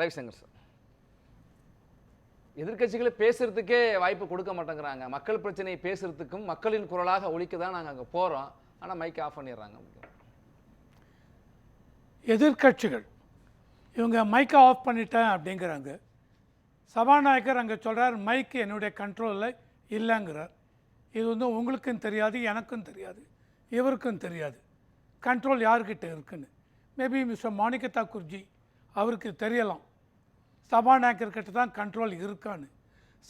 Ravishankar sir. எதிர்க்கட்சிகளை பேசுறதுக்கே வாய்ப்பு கொடுக்க மாட்டேங்கிறாங்க. மக்கள் பிரச்சனையை பேசுறதுக்கும் மக்களின் குரலாக ஒழிக்க தான் நாங்கள் அங்கே போகிறோம் ஆனால் மைக் ஆஃப் பண்ணிடுறாங்க. எதிர்க்கட்சிகள். இவங்க மைக்கை ஆஃப் பண்ணிட்டேன் அப்படிங்கிறாங்க. சபாநாயகர் அங்கே சொல்கிறார் மைக் என்னுடைய கண்ட்ரோலில் இல்லைங்கிறார். இது வந்து உங்களுக்கும் தெரியாது எனக்கும் தெரியாது இவருக்கும் தெரியாது. கண்ட்ரோல் யார்கிட்ட இருக்குன்னு? மேபி மிஸ்டர் மாணிகதா குர்ஜி அவருக்கு தெரியலாம். சபாநாயகர்கிட்ட தான் கண்ட்ரோல் இருக்கான்னு.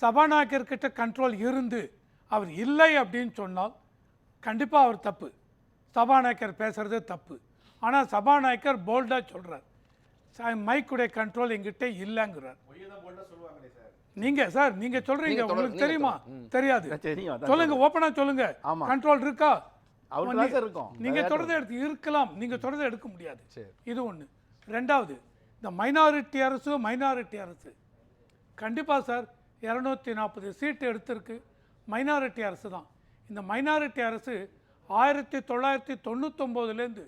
சபாநாயகர்கிட்ட கண்ட்ரோல் இருந்து அவர் இல்லை அப்படின்னு சொன்னால் கண்டிப்பாக அவர் தப்பு. சபாநாயகர் பேசுறது தப்பு. ஆனால் சபாநாயகர் போல்டாக சொல்கிறார் மைக்குடைய கண்ட்ரோல் எங்கிட்ட இல்லைங்கிறார். நீங்க சார் நீங்க சொல்றீங்க. நீங்க தொடர்- உங்களுக்கு தெரியுமா. தெரியாது. சொல்லுங்க ஓப்பனா சொல்லுங்க. கண்ட்ரோல் இருக்கா. நீங்க தொடர்ந்து எடுத்து இருக்கலாம். நீங்க தொடர்ந்து எடுக்க முடியாது. இது ஒண்ணு. ரெண்டாவது இந்த மைனாரிட்டி அரசு மைனாரிட்டி அரசு. கண்டிப்பாக சார் இரநூத்தி நாற்பது சீட்டு எடுத்திருக்கு. மைனாரிட்டி அரசு தான். இந்த மைனாரிட்டி அரசு ஆயிரத்தி தொள்ளாயிரத்தி தொண்ணூத்தொம்போதுலேருந்து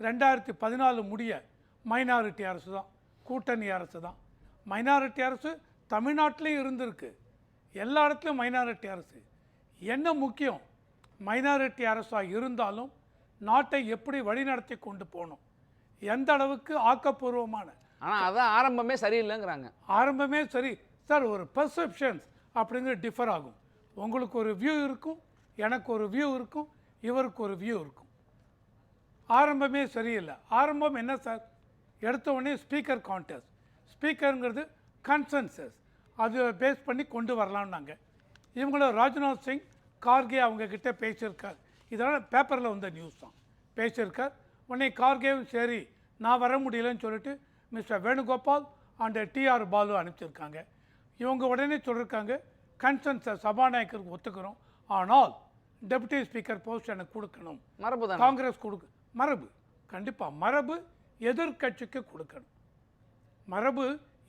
ரெண்டாயிரத்தி பதினாலு முடிய மைனாரிட்டி அரசு தான். கூட்டணி அரசு தான். மைனாரிட்டி அரசு தமிழ்நாட்டிலையும் இருந்திருக்கு. எல்லா இடத்துலையும் மைனாரிட்டி அரசு. என்ன முக்கியம்? மைனாரிட்டி அரசாக இருந்தாலும் நாட்டை எப்படி வழிநடத்தி கொண்டு போகணும்? எந்த அளவுக்கு ஆக்கப்பூர்வமான ஆனால் அதான் ஆரம்பமே சரியில்லைங்கிறாங்க. ஆரம்பமே சரி. சார் ஒரு பெர்செப்ஷன்ஸ் அப்படிங்கிறது டிஃபர் ஆகும். உங்களுக்கு ஒரு வியூ இருக்கும் எனக்கு ஒரு வியூ இருக்கும் இவருக்கு ஒரு வியூ இருக்கும். ஆரம்பமே சரியில்லை. ஆரம்பம் என்ன சார்? எடுத்த உடனே ஸ்பீக்கர் கான்டெஸ்ட் ஸ்பீக்கருங்கிறது கன்சென்சஸ் அது பேஸ் பண்ணி கொண்டு வரலாம்னாங்க. இவங்களும் ராஜ்நாத் சிங் கார்கே அவங்கக்கிட்ட பேசியிருக்கார். இதெல்லாம் பேப்பரில் வந்த நியூஸ் தான். பேசியிருக்கார். உடனே கார்கேவும் சரி நான் வர முடியலன்னு சொல்லிட்டு mister Venugopal and T R Balu அனுப்பிச்சிருக்காங்க. இவங்க உடனே சொல்லியிருக்காங்க கன்சென்சஸ் சபாநாயகருக்கு ஒத்துக்கிறோம். ஆனால் டெபுட்டி ஸ்பீக்கர் போஸ்ட் எனக்கு கொடுக்கணும். மரபு தானே காங்கிரஸ் கொடுக்க மரபு. கண்டிப்பாக மரபு எதிர்க்கட்சிக்கு கொடுக்கணும். மரபு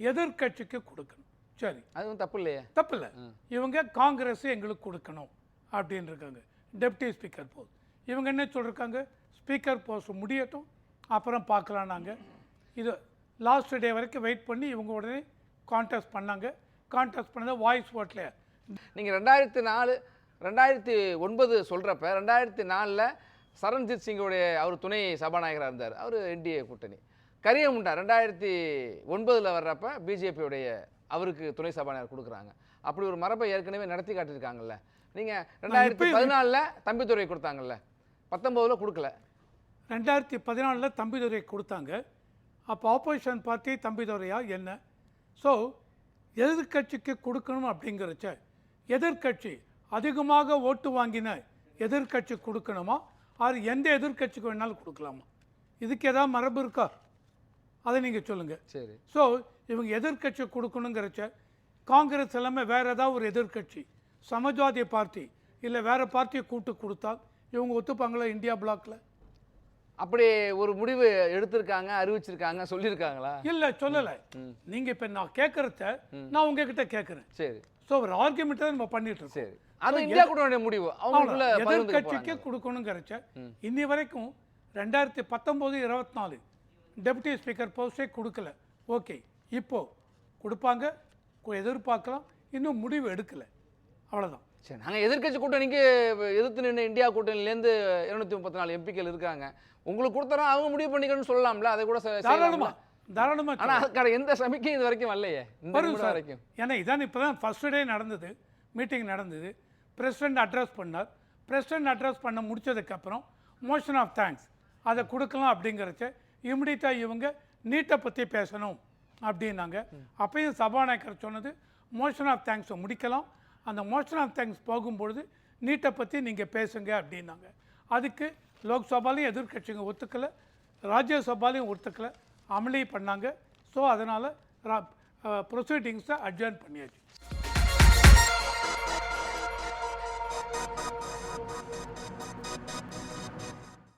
எதிர்க்கட்சிக்கு கொடுக்கணும். சரி. அதுவும் தப்பு இல்லையே தப்பில்ல இவங்க காங்கிரஸ் எங்களுக்கு கொடுக்கணும் அப்படின்னு இருக்காங்க. Deputy speaker post. இவங்க என்ன சொல்லிருக்காங்க? ஸ்பீக்கர் போஸ்ட் முடியட்டும். அப்புறம் பார்க்கலாம் நாங்கள் இது லாஸ்ட் டே வரைக்கும் வெயிட் பண்ணி இவங்க உடனே கான்டெஸ்ட் பண்ணாங்க. கான்டெஸ்ட் பண்ணது வாய்ஸ் ஓட்டில் நீங்கள் ரெண்டாயிரத்தி நாலு ரெண்டாயிரத்தி ஒன்பது சொல்கிறப்ப ரெண்டாயிரத்தி நாலில் சரண்ஜித் சிங்கோடைய அவர் துணை சபாநாயகராக இருந்தார். அவர் என்டிஏ கூட்டணி. கரியமுண்டா ரெண்டாயிரத்தி ஒன்பதில் வர்றப்ப பிஜேபியுடைய அவருக்கு துணை சபாநாயகர் கொடுக்குறாங்க. அப்படி ஒரு மரபை ஏற்கனவே நடத்தி காட்டியிருக்காங்கல்ல. நீங்கள் ரெண்டாயிரத்தி பதினாலில் தம்பித்துறை கொடுத்தாங்கல்ல. பத்தொம்போதில் கொடுக்கல. ரெண்டாயிரத்தி பதினாலில் தம்பிதுரை கொடுத்தாங்க. அப்போ ஆப்போசிஷன் பார்ட்டி தம்பிதுரையா என்ன? ஸோ எதிர்க்கட்சிக்கு கொடுக்கணும் அப்படிங்கிறச்ச எதிர்க்கட்சி அதிகமாக ஓட்டு வாங்கின எதிர்க்கட்சி கொடுக்கணுமா? அது எந்த எதிர்க்கட்சிக்கு வேணாலும் கொடுக்கலாமா? இதுக்கு ஏதாவது மரபு இருக்கா? அதை நீங்கள் சொல்லுங்கள் சரி. ஸோ இவங்க எதிர்க்கட்சி கொடுக்கணுங்கிறச்ச காங்கிரஸ் எல்லாமே வேற ஏதாவது ஒரு எதிர்க்கட்சி சமாஜ்வாதி பார்ட்டி இல்லை வேற பார்ட்டியை கூட்டு கொடுத்தால் இவங்க ஒத்துப்பாங்களா இந்தியா பிளாக்ல அப்படி ஒரு முடிவு எடுத்திருக்காங்க அறிவிச்சிருக்காங்க சொல்லியிருக்காங்களா? இல்ல சொல்லலை. நீங்க இப்ப நான் கேட்கறத நான் உங்ககிட்ட கேட்கறேன் சரி. ஸோ ஒரு ஆர்குமெண்ட் தான் நம்ம பண்ணிட்டு இருக்கோம். சரி. அது இந்தியா கூட்டணியுடைய முடிவு. அவங்களுக்குள்ள போறாங்க. கொடுக்கணுங்கிறச்ச இன்னி வரைக்கும் ரெண்டாயிரத்தி பத்தொம்போது இருபத்தி நாலு டெபுட்டி ஸ்பீக்கர் போஸ்டே கொடுக்கல. ஓகே. இப்போ கொடுப்பாங்க எதிர்பார்க்கலாம். இன்னும் முடிவு எடுக்கல. அவ்வளவுதான். சரி நாங்கள் எதிர்க்கட்சி கூட்டணிக்கு எதிர்த்து நின்று இந்தியா கூட்டணியிலேருந்து இருநூத்தி முப்பத்தி நாலு எம்பிக்கள் இருக்காங்க. உங்களுக்கு கொடுத்தறோம் அவங்க முடிவு பண்ணிக்கணும்னு சொல்லலாம்ல அதை கூட தாராளமா. தாராளமா ஆனா அதுக்கான எந்த சமிக்கையும் இது வரைக்கும் வரலையே. இந்த வரைக்கும். ஏன்னா இதான் இப்போ தான் ஃபஸ்ட் டே நடந்தது மீட்டிங் நடந்தது. பிரசிடென்ட் அட்ரஸ் பண்ணார். பிரசிடென்ட் அட்ரஸ் பண்ண முடிச்சதுக்கப்புறம் மோஷன் ஆஃப் தேங்க்ஸ் அதை கொடுக்கலாம் அப்படிங்கிறச்ச இமிடியட்டாக இவங்க நீட்டை பற்றி பேசணும் அப்படின்னாங்க. அப்பயும் சபாநாயகர் சொன்னது மோஷன் ஆஃப் தேங்க்ஸை முடிக்கலாம். அந்த மோஷன் ஆஃப் தேங்க்ஸ் போகும்பொழுது நீட்டை பற்றி நீங்கள் பேசுங்க அப்படின்னாங்க. அதுக்கு லோக்சபாலையும் எதிர்க்கட்சிங்க ஒத்துக்கலை ராஜ்யசபாலையும் ஒத்துக்கலை அமளி பண்ணாங்க. ஸோ அதனால் ப்ரொசீடிங்ஸை அட்ஜர்ன் பண்ணியாச்சு.